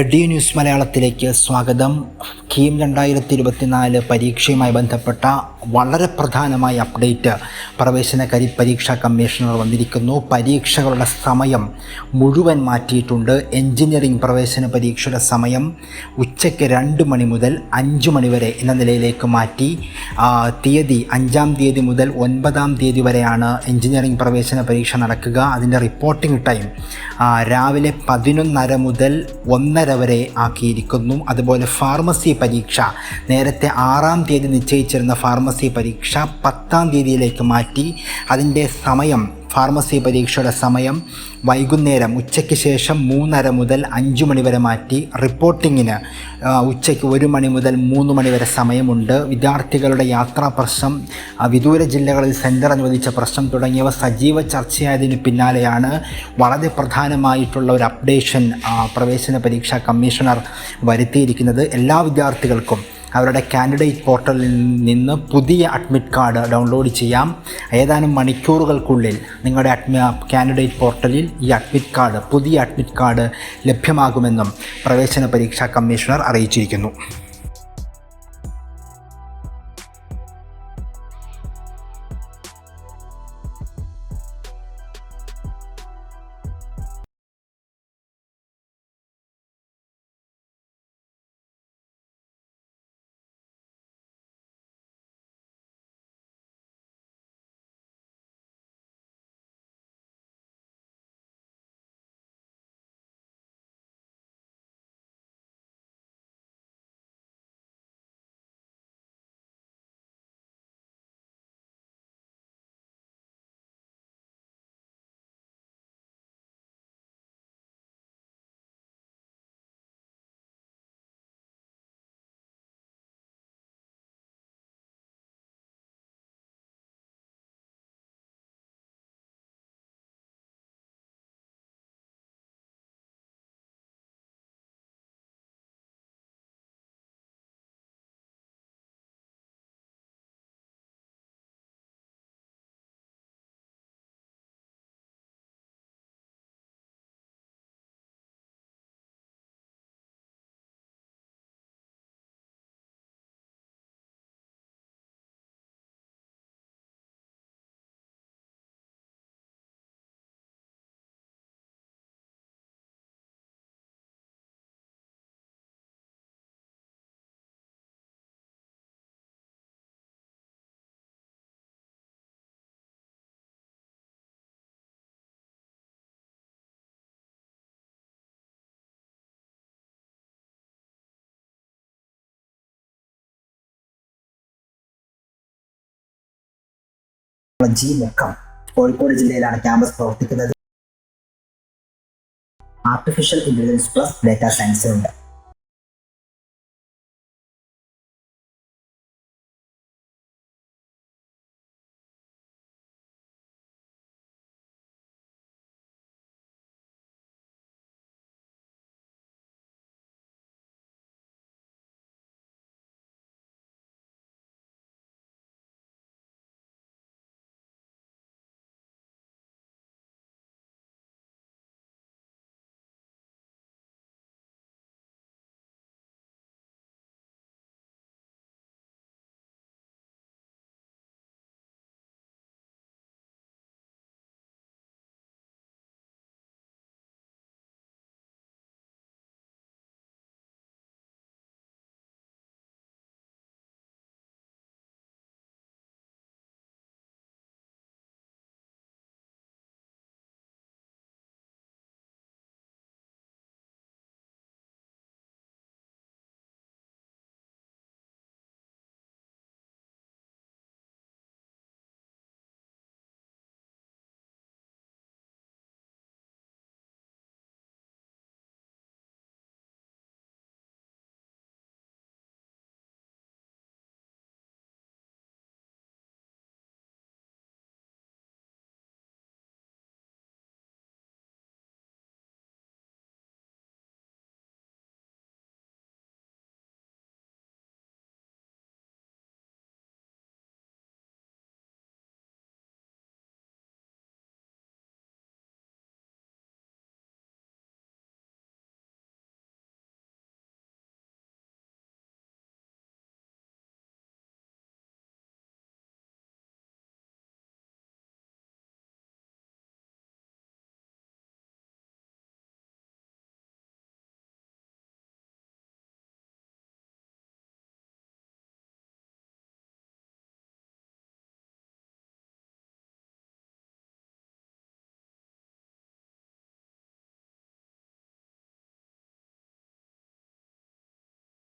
AD news മലയാളത്തിലേക്ക് സ്വാഗതം. കീം രണ്ടായിരത്തി ഇരുപത്തിനാല് പരീക്ഷയുമായി ബന്ധപ്പെട്ട വളരെ പ്രധാനമായ അപ്ഡേറ്റ്. പ്രവേശന കരി പരീക്ഷാ കമ്മീഷണർ വന്നിരിക്കുന്നു. പരീക്ഷകളുടെ സമയം മുഴുവൻ മാറ്റിയിട്ടുണ്ട്. എഞ്ചിനീയറിംഗ് പ്രവേശന പരീക്ഷയുടെ സമയം ഉച്ചയ്ക്ക് രണ്ട് മണി മുതൽ അഞ്ച് മണി വരെ എന്ന നിലയിലേക്ക് മാറ്റി. തീയതി അഞ്ചാം തീയതി മുതൽ ഒൻപതാം തീയതി വരെയാണ് എഞ്ചിനീയറിംഗ് പ്രവേശന പരീക്ഷ നടക്കുക. അതിന്റെ റിപ്പോർട്ടിംഗ് ടൈം രാവിലെ പതിനൊന്നര മുതൽ ഒന്നര വരെ ആക്കിയിരിക്കുന്നു. അതുപോലെ ഫാർമസി പരീക്ഷ നേരത്തെ ആറാം തീയതി നിശ്ചയിച്ചിരുന്ന ഫാർമസി പരീക്ഷ പത്താം തീയതിയിലേക്ക് മാറ്റി. അതിന്റെ സമയം ഫാർമസി പരീക്ഷയുടെ സമയം വൈകുന്നേരം ഉച്ചയ്ക്ക് ശേഷം മൂന്നര മുതൽ അഞ്ച് മണി വരെ മാറ്റി റിപ്പോർട്ടിങ്ങിന് ഉച്ചയ്ക്ക് ഒരു മണി മുതൽ മൂന്ന് മണി വരെ സമയമുണ്ട്. വിദ്യാർത്ഥികളുടെ യാത്രാ പ്രശ്നം വിദൂര ജില്ലകളിൽ സെന്റർ അനുവദിച്ച പ്രശ്നം തുടങ്ങിയവ സജീവ ചർച്ചയായതിന് പിന്നാലെയാണ് വളരെ പ്രധാനമായിട്ടുള്ള ഒരു അപ്ഡേഷൻ പ്രവേശന പരീക്ഷാ കമ്മീഷണർ വരുത്തിയിരിക്കുന്നത്. എല്ലാ വിദ്യാർത്ഥികൾക്കും അവരുടെ കാൻഡിഡേറ്റ് പോർട്ടലിൽ നിന്ന് പുതിയ അഡ്മിറ്റ് കാർഡ് ഡൗൺലോഡ് ചെയ്യാം. ഏതാനും മണിക്കൂറുകൾക്കുള്ളിൽ നിങ്ങളുടെ അഡ്മി കാൻഡിഡേറ്റ് പോർട്ടലിൽ ഈ അഡ്മിറ്റ് കാർഡ് പുതിയ അഡ്മിറ്റ് കാർഡ് ലഭ്യമാകുമെന്നും പ്രവേശന പരീക്ഷാ കമ്മീഷണർ അറിയിച്ചിരിക്കുന്നു. ജി മുക്കം കോഴിക്കോട് ജില്ലയിലാണ് ക്യാമ്പസ് പ്രവർത്തിക്കുന്നത്. Artificial intelligence plus data സയൻസിലുണ്ട്